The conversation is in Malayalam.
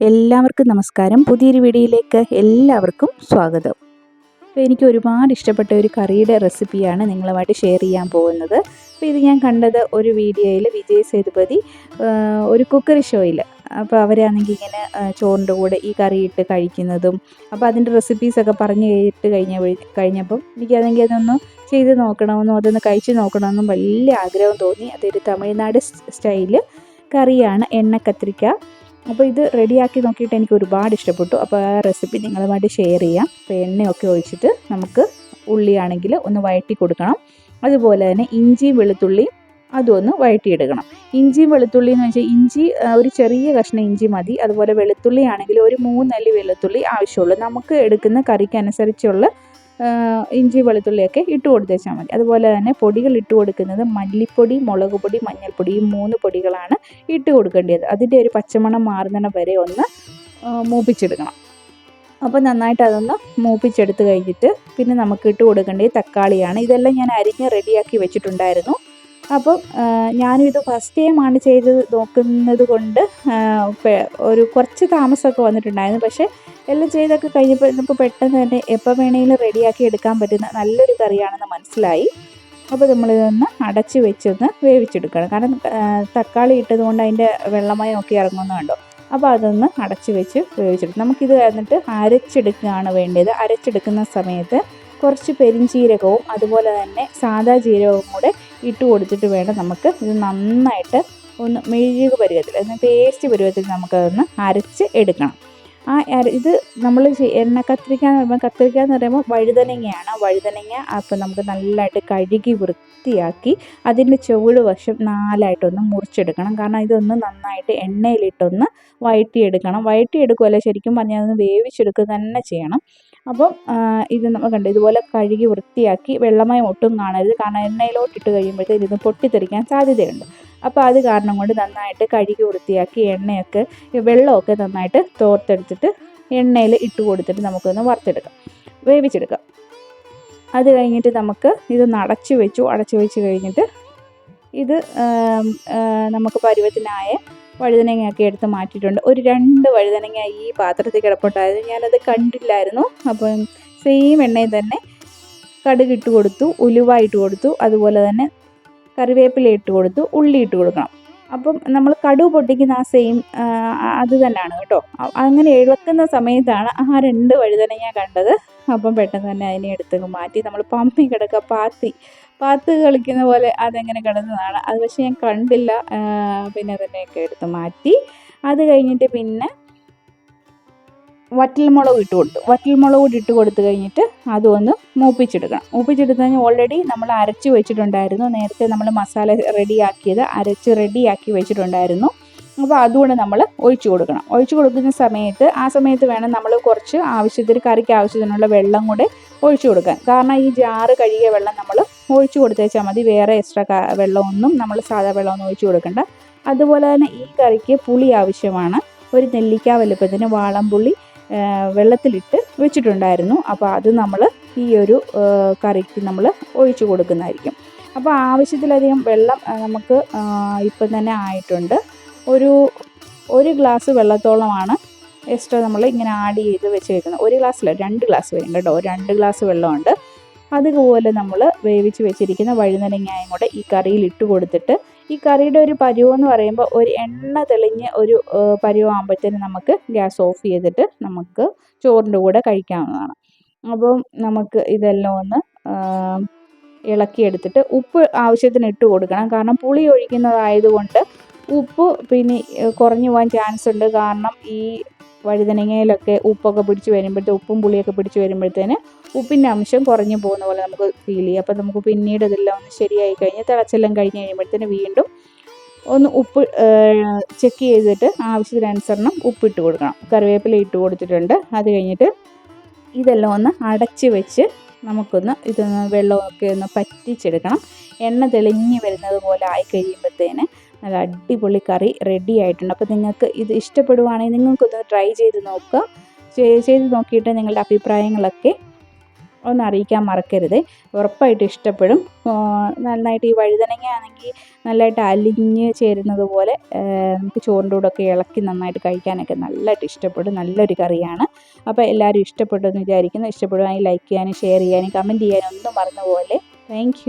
എല്ലാവർക്കും നമസ്കാരം. പുതിയൊരു വീഡിയോയിലേക്ക് എല്ലാവർക്കും സ്വാഗതം. അപ്പോൾ എനിക്ക് ഒരുപാട് ഇഷ്ടപ്പെട്ട ഒരു കറിയുടെ റെസിപ്പിയാണ് നിങ്ങളുമായിട്ട് ഷെയർ ചെയ്യാൻ പോകുന്നത്. അപ്പോൾ ഇത് ഞാൻ കണ്ടത് ഒരു വീഡിയോയിൽ വിജയ് സേതുപതി ഒരു കുക്കറി ഷോയിൽ അപ്പോൾ അവരാണെങ്കിൽ ഇങ്ങനെ ചോറിന്റെ കൂടെ ഈ കറി ഇട്ട് കഴിക്കുന്നതും അപ്പോൾ അതിന്റെ റെസിപ്പീസൊക്കെ പറഞ്ഞ് കേട്ട് കഴിഞ്ഞ കഴിഞ്ഞപ്പം എനിക്കതെങ്കിൽ അതൊന്ന് ചെയ്ത് നോക്കണമെന്നും അതൊന്ന് കഴിച്ച് നോക്കണമെന്നും വലിയ ആഗ്രഹം തോന്നി. അതൊരു തമിഴ്നാട് സ്റ്റൈൽ കറിയാണ് എണ്ണ അപ്പോൾ ഇത് റെഡിയാക്കി നോക്കിയിട്ട് എനിക്ക് ഒരുപാട് ഇഷ്ടപ്പെട്ടു. അപ്പോൾ ആ റെസിപ്പി നിങ്ങളുമായിട്ട് ഷെയർ ചെയ്യാം. അപ്പോൾ എണ്ണയൊക്കെ ഒഴിച്ചിട്ട് നമുക്ക് ഉള്ളിയാണെങ്കിൽ ഒന്ന് വഴറ്റി കൊടുക്കണം. അതുപോലെ തന്നെ ഇഞ്ചിയും വെളുത്തുള്ളിയും അതൊന്ന് വഴറ്റിയെടുക്കണം. ഇഞ്ചിയും വെളുത്തുള്ളി എന്ന് വെച്ചാൽ ഇഞ്ചി ഒരു ചെറിയ കഷ്ണം ഇഞ്ചി മതി. അതുപോലെ വെളുത്തുള്ളി ആണെങ്കിൽ ഒരു മൂന്നല്ലി വെളുത്തുള്ളി ആവശ്യമുള്ളൂ. നമുക്ക് എടുക്കുന്ന കറിക്ക് അനുസരിച്ചുള്ള ഇഞ്ചി വെളുത്തുള്ളിയൊക്കെ ഇട്ട് കൊടുത്തേച്ചാൽ മതി. അതുപോലെ തന്നെ പൊടികൾ ഇട്ട് കൊടുക്കുന്നത് മല്ലിപ്പൊടി മുളക് പൊടി മഞ്ഞൾപ്പൊടി ഈ മൂന്ന് പൊടികളാണ് ഇട്ട് കൊടുക്കേണ്ടത്. അതിന്റെ ഒരു പച്ചമണം മാറുന്നിടം വരെ ഒന്ന് മൂപ്പിച്ചെടുക്കണം. അപ്പോൾ നന്നായിട്ട് അതൊന്ന് മൂപ്പിച്ചെടുത്ത് കഴിഞ്ഞിട്ട് പിന്നെ നമുക്ക് ഇട്ട് കൊടുക്കേണ്ടത് തക്കാളിയാണ്. ഇതെല്ലാം ഞാൻ അരിഞ്ഞ് റെഡിയാക്കി വെച്ചിട്ടുണ്ടായിരുന്നു. അപ്പം ഇത് ഫസ്റ്റ് ടൈമാണ് ചെയ്ത് നോക്കുന്നത് കൊണ്ട് ഒരു കുറച്ച് താമസമൊക്കെ വന്നിട്ടുണ്ടായിരുന്നു. പക്ഷേ എല്ലാം ചെയ്തൊക്കെ കഴിഞ്ഞപ്പോൾ നമുക്ക് പെട്ടെന്ന് തന്നെ എപ്പോൾ വേണമെങ്കിലും റെഡിയാക്കി എടുക്കാൻ പറ്റുന്ന നല്ലൊരു കറിയാണെന്ന് മനസ്സിലായി. അപ്പോൾ നമ്മളിതൊന്ന് അടച്ച് വെച്ചൊന്ന് വേവിച്ചെടുക്കണം. കാരണം തക്കാളി ഇട്ടത് കൊണ്ട് അതിന്റെ വെള്ളമയം ഒക്കെ ഇറങ്ങുന്നുണ്ടോ അപ്പോൾ അതൊന്ന് അടച്ച് വെച്ച് വേവിച്ചെടുക്കും നമുക്കിത് എന്നിട്ട് അരച്ചെടുക്കുകയാണ് വേണ്ടത്. അരച്ചെടുക്കുന്ന സമയത്ത് കുറച്ച് പെരിഞ്ചീരകവും അതുപോലെ തന്നെ സാദാ ജീരകവും കൂടെ ഇട്ട് കൊടുത്തിട്ട് വേണം നമുക്ക് ഇത് നന്നായിട്ട് ഒന്ന് മെഴുക് പരുവത്തിൽ പേസ്റ്റ് പരുവത്തിൽ നമുക്കതൊന്ന് അരച്ച് എടുക്കണം. ആ ഇത് നമ്മൾ എണ്ണ കത്തിരിക്ക എന്ന് പറയുമ്പോൾ കത്തിരിക്ക എന്ന് പറയുമ്പോൾ വഴുതനങ്ങയാണ്. വഴുതനങ്ങ അപ്പോൾ നമുക്ക് നല്ലതായിട്ട് കഴുകി വൃത്തിയാക്കി അതിന്റെ ചുവട് വശം നാലായിട്ടൊന്ന് മുറിച്ചെടുക്കണം. കാരണം ഇതൊന്ന് നന്നായിട്ട് എണ്ണയിലിട്ടൊന്ന് വഴറ്റിയെടുക്കണം. വഴറ്റിയെടുക്കുമല്ലോ ശരിക്കും പറഞ്ഞാൽ അതൊന്ന് വേവിച്ചെടുക്കുക തന്നെ ചെയ്യണം. അപ്പം ഇത് നമ്മൾ കണ്ടു. ഇതുപോലെ കഴുകി വൃത്തിയാക്കി വെള്ളമയം ഒട്ടും കാണരുത്. കാരണം എണ്ണയിലോട്ട് ഇട്ട് കഴിയുമ്പോഴത്തേക്ക് ഇത് പൊട്ടിത്തെറിക്കാൻ സാധ്യതയുണ്ട്. അപ്പോൾ അത് കാരണം കൊണ്ട് നന്നായിട്ട് കഴുകി വൃത്തിയാക്കി എണ്ണയൊക്കെ വെള്ളമൊക്കെ നന്നായിട്ട് തോർത്തെടുത്തിട്ട് എണ്ണയിൽ ഇട്ട് കൊടുത്തിട്ട് നമുക്കൊന്ന് വറുത്തെടുക്കാം. വേവിച്ചെടുക്കാം. അത് കഴിഞ്ഞിട്ട് നമുക്ക് ഇത് അടച്ചു വെച്ചു. അടച്ചു വെച്ച് കഴിഞ്ഞിട്ട് ഇത് നമുക്ക് പരുവത്തിനായ വഴുതനങ്ങയൊക്കെ എടുത്ത് മാറ്റിയിട്ടുണ്ട്. ഒരു രണ്ട് വഴുതനങ്ങ ഈ പാത്രത്തിൽ കിടപ്പുണ്ടായിരുന്നു. ഞാനത് കണ്ടില്ലായിരുന്നു. അപ്പം സെയിം എണ്ണയിൽ തന്നെ കടുക് ഇട്ട് കൊടുത്തു ഉലുവ ഇട്ട് കൊടുത്തു അതുപോലെ തന്നെ കറിവേപ്പില ഇട്ട് കൊടുത്തു ഉള്ളി ഇട്ട് കൊടുക്കണം. അപ്പം നമ്മൾ കടുവ് പൊട്ടിക്കുന്ന ആ സെയിം അത് തന്നെയാണ് കേട്ടോ. അങ്ങനെ ഇളക്കുന്ന സമയത്താണ് ആ രണ്ട് വഴുതനങ്ങ കണ്ടത്. അപ്പം പെട്ടെന്ന് തന്നെ അതിനെ എടുത്തങ്ങ് മാറ്റി. നമ്മൾ പമ്പി കിടക്കുക പാത്തി പാത്ത് കളിക്കുന്ന പോലെ അതെങ്ങനെ കിടന്നതാണ് അത് പക്ഷേ ഞാൻ കണ്ടില്ല. പിന്നെ അതിനെയൊക്കെ എടുത്ത് മാറ്റി. അത് കഴിഞ്ഞിട്ട് പിന്നെ വറ്റൽ വറ്റൽമുളക് ഇട്ട് കൊടുത്തു. വറ്റൽമുളക് കൂടി ഇട്ട് കൊടുത്തു കഴിഞ്ഞിട്ട് അതും ഒന്ന് മൂപ്പിച്ചെടുക്കണം. മൂപ്പിച്ചെടുത്ത് കഴിഞ്ഞാൽ ഓൾറെഡി നമ്മൾ അരച്ച് വെച്ചിട്ടുണ്ടായിരുന്നു. നേരത്തെ നമ്മൾ മസാല റെഡിയാക്കിയത് അരച്ച് റെഡിയാക്കി വെച്ചിട്ടുണ്ടായിരുന്നു. അപ്പോൾ അതുകൊണ്ട് നമ്മൾ ഒഴിച്ചു കൊടുക്കണം. ഒഴിച്ചു കൊടുക്കുന്ന സമയത്ത് ആ സമയത്ത് വേണം നമ്മൾ കുറച്ച് ആവശ്യത്തിന് കറിക്ക് ആവശ്യത്തിനുള്ള വെള്ളം കൂടെ ഒഴിച്ചു കൊടുക്കാൻ. കാരണം ഈ ജാറ് കഴുകിയ വെള്ളം നമ്മൾ ഒഴിച്ചു കൊടുത്തേച്ചാൽ മതി. വേറെ എക്സ്ട്രാ വെള്ളമൊന്നും നമ്മൾ സാധാ വെള്ളമൊന്നും ഒഴിച്ചു കൊടുക്കണ്ട. അതുപോലെ തന്നെ ഈ കറിക്ക് പുളി ആവശ്യമാണ്. ഒരു നെല്ലിക്ക വലുപ്പത്തിന് വാളംപുള്ളി വെള്ളത്തിലിട്ട് വെച്ചിട്ടുണ്ടായിരുന്നു. അപ്പോൾ അത് നമ്മൾ ഈ ഒരു കറിക്ക് നമ്മൾ ഒഴിച്ചു കൊടുക്കുന്നതായിരിക്കും. അപ്പോൾ ആവശ്യത്തിലധികം വെള്ളം നമുക്ക് ഇപ്പം തന്നെ ആയിട്ടുണ്ട്. ഒരു ഒരു ഗ്ലാസ് വെള്ളത്തോളമാണ് എക്സ്ട്രാ നമ്മൾ ഇങ്ങനെ ആഡ് ചെയ്ത് വെച്ചേക്കുന്നത്. ഒരു ഗ്ലാസ്സില്ല രണ്ട് ഗ്ലാസ് വരും കേട്ടോ. രണ്ട് ഗ്ലാസ് വെള്ളമുണ്ട്. അതുപോലെ നമ്മൾ വേവിച്ച് വെച്ചിരിക്കുന്ന വഴുതനങ്ങയും കൂടെ ഈ കറിയിൽ ഇട്ട് കൊടുത്തിട്ട് ഈ കറിയുടെ ഒരു പരുവം എന്ന് പറയുമ്പോൾ ഒരു എണ്ണ തെളിഞ്ഞ് ഒരു പരുവാകുമ്പോഴത്തേന് നമുക്ക് ഗ്യാസ് ഓഫ് ചെയ്തിട്ട് നമുക്ക് ചോറിന്റെ കൂടെ കഴിക്കാവുന്നതാണ്. അപ്പം നമുക്ക് ഇതെല്ലാം ഒന്ന് ഇളക്കിയെടുത്തിട്ട് ഉപ്പ് ആവശ്യത്തിന് ഇട്ട് കൊടുക്കണം. കാരണം പുളി ഒഴിക്കുന്നതായതുകൊണ്ട് ഉപ്പ് പിന്നെ കുറഞ്ഞു പോകാൻ ചാൻസ് ഉണ്ട്. കാരണം ഈ വഴുതനങ്ങയിലൊക്കെ ഉപ്പൊക്കെ പിടിച്ച് വരുമ്പോഴത്തെ ഉപ്പും പുളിയൊക്കെ പിടിച്ച് വരുമ്പോഴത്തേന് ഉപ്പിന്റെ അംശം കുറഞ്ഞു പോകുന്ന പോലെ നമുക്ക് ഫീൽ ചെയ്യും. അപ്പോൾ നമുക്ക് പിന്നീട് ഇതെല്ലാം ഒന്ന് ശരിയായി കഴിഞ്ഞ് തിളച്ചെല്ലാം കഴിഞ്ഞ് കഴിയുമ്പോഴത്തേന് വീണ്ടും ഒന്ന് ഉപ്പ് ചെക്ക് ചെയ്തിട്ട് ആവശ്യത്തിനനുസരണം ഉപ്പിട്ട് കൊടുക്കണം. കറിവേപ്പില ഇട്ട് കൊടുത്തിട്ടുണ്ട്. അത് കഴിഞ്ഞിട്ട് ഇതെല്ലാം ഒന്ന് അടച്ച് വെച്ച് നമുക്കൊന്ന് ഇതൊന്ന് വെള്ളമൊക്കെ ഒന്ന് പറ്റിച്ചെടുക്കണം. എണ്ണ തെളിഞ്ഞ് വരുന്നത് പോലെ ആയി കഴിയുമ്പോഴത്തേന് നല്ല അടിപൊളി കറി റെഡി ആയിട്ടുണ്ട്. അപ്പോൾ നിങ്ങൾക്ക് ഇത് ഇഷ്ടപ്പെടുവാണെങ്കിൽ നിങ്ങൾക്കൊന്ന് ട്രൈ ചെയ്ത് നോക്കുക. ചെയ്ത് നോക്കിയിട്ട് നിങ്ങളുടെ അഭിപ്രായങ്ങളൊക്കെ ഒന്ന് അറിയിക്കാൻ മറക്കരുത്. ഉറപ്പായിട്ട് ഇഷ്ടപ്പെടും. നന്നായിട്ട് ഈ വഴുതനങ്ങ ആണെങ്കിൽ നല്ലതായിട്ട് അലിഞ്ഞ് ചേരുന്നത് പോലെ നമുക്ക് ചോറിന്റെ കൂടെ ഒക്കെ ഇളക്കി നന്നായിട്ട് കഴിക്കാനൊക്കെ നല്ലതായിട്ട് ഇഷ്ടപ്പെടും. നല്ലൊരു കറിയാണ്. അപ്പോൾ എല്ലാവരും ഇഷ്ടപ്പെട്ടെന്ന് വിചാരിക്കുന്നു. ഇഷ്ടപ്പെടുവാണെങ്കിൽ ലൈക്ക് ചെയ്യാനും ഷെയർ ചെയ്യാനും കമന്റ് ചെയ്യാനും ഒന്നും മറന്നു പോലെ താങ്ക്